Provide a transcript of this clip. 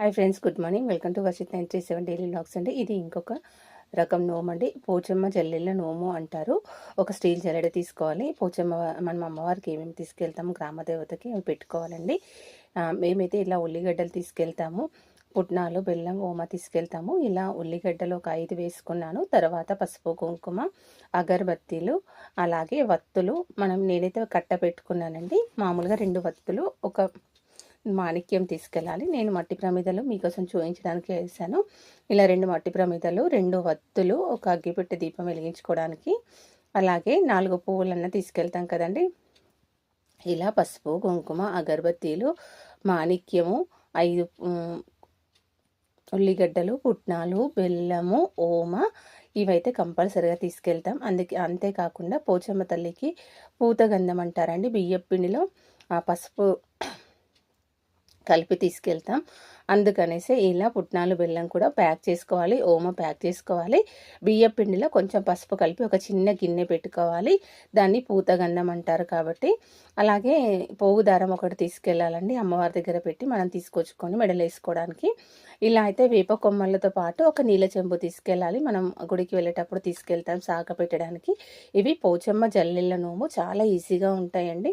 Hi friends good morning welcome to Varshith nine three seven daily vlogs అండి. ఇది ఇంకొక రకం నోము అండి. పోచమ్మ జల్లెళ్ళ నోము అంటారు. ఒక స్టీల్ జల్లెడ తీసుకోవాలి. పోచమ్మ మనం అమ్మవారికి ఏమేమి తీసుకెళ్తాము గ్రామదేవతకి అవి పెట్టుకోవాలండి. మేమైతే ఇలా ఉల్లిగడ్డలు తీసుకెళ్తాము. పుట్నాలు బెల్లం ఓమ తీసుకెళ్తాము. ఇలా ఉల్లిగడ్డలు ఒక ఐదు వేసుకున్నాను. తర్వాత పసుపు కుంకుమ అగరబత్తీలు అలాగే వత్తులు. మనం నేనైతే కట్ట పెట్టుకున్నానండి. మామూలుగా రెండు వత్తులు ఒక మాణిక్యం తీసుకెళ్ళాలి. నేను మట్టి ప్రమిదలు మీకోసం చూపించడానికి వేసాను. ఇలా రెండు మట్టి ప్రమిదలు రెండు వత్తులు ఒక అగ్గిపెట్టె దీపం వెలిగించుకోవడానికి అలాగే నాలుగు పువ్వులన్న తీసుకెళ్తాం కదండి. ఇలా పసుపు కుంకుమ అగరబత్తీలు మాణిక్యము ఐదు ఉల్లిగడ్డలు పుట్నాలు బెల్లము ఓమ ఇవైతే కంపల్సరిగా తీసుకెళ్తాం. అందుకే అంతేకాకుండా పోచమ్మ తల్లికి పూతగంధం అంటారండి బియ్యపిండిలో. ఆ పసుపు కలిపి తీసుకెళ్తాం. అందుకనేసి ఇలా పుట్నాలు బెల్లం కూడా ప్యాక్ చేసుకోవాలి. ఓమ ప్యాక్ చేసుకోవాలి. బియ్యం పిండిలో కొంచెం పసుపు కలిపి ఒక చిన్న గిన్నె పెట్టుకోవాలి. దాన్ని పూతగంధం అంటారు కాబట్టి. అలాగే పోగు దారం ఒకటి తీసుకెళ్ళాలండి అమ్మవారి దగ్గర పెట్టి మనం తీసుకొచ్చుకొని మెడలు వేసుకోవడానికి. ఇలా అయితే వేప కొమ్మలతో పాటు ఒక నీళ్ళ చెంబు తీసుకెళ్ళాలి. మనం గుడికి వెళ్ళేటప్పుడు తీసుకెళ్తాం సాగ పెట్టడానికి. ఇవి పోచమ్మ జల్లెళ్ళ నోము. చాలా ఈజీగా ఉంటాయండి.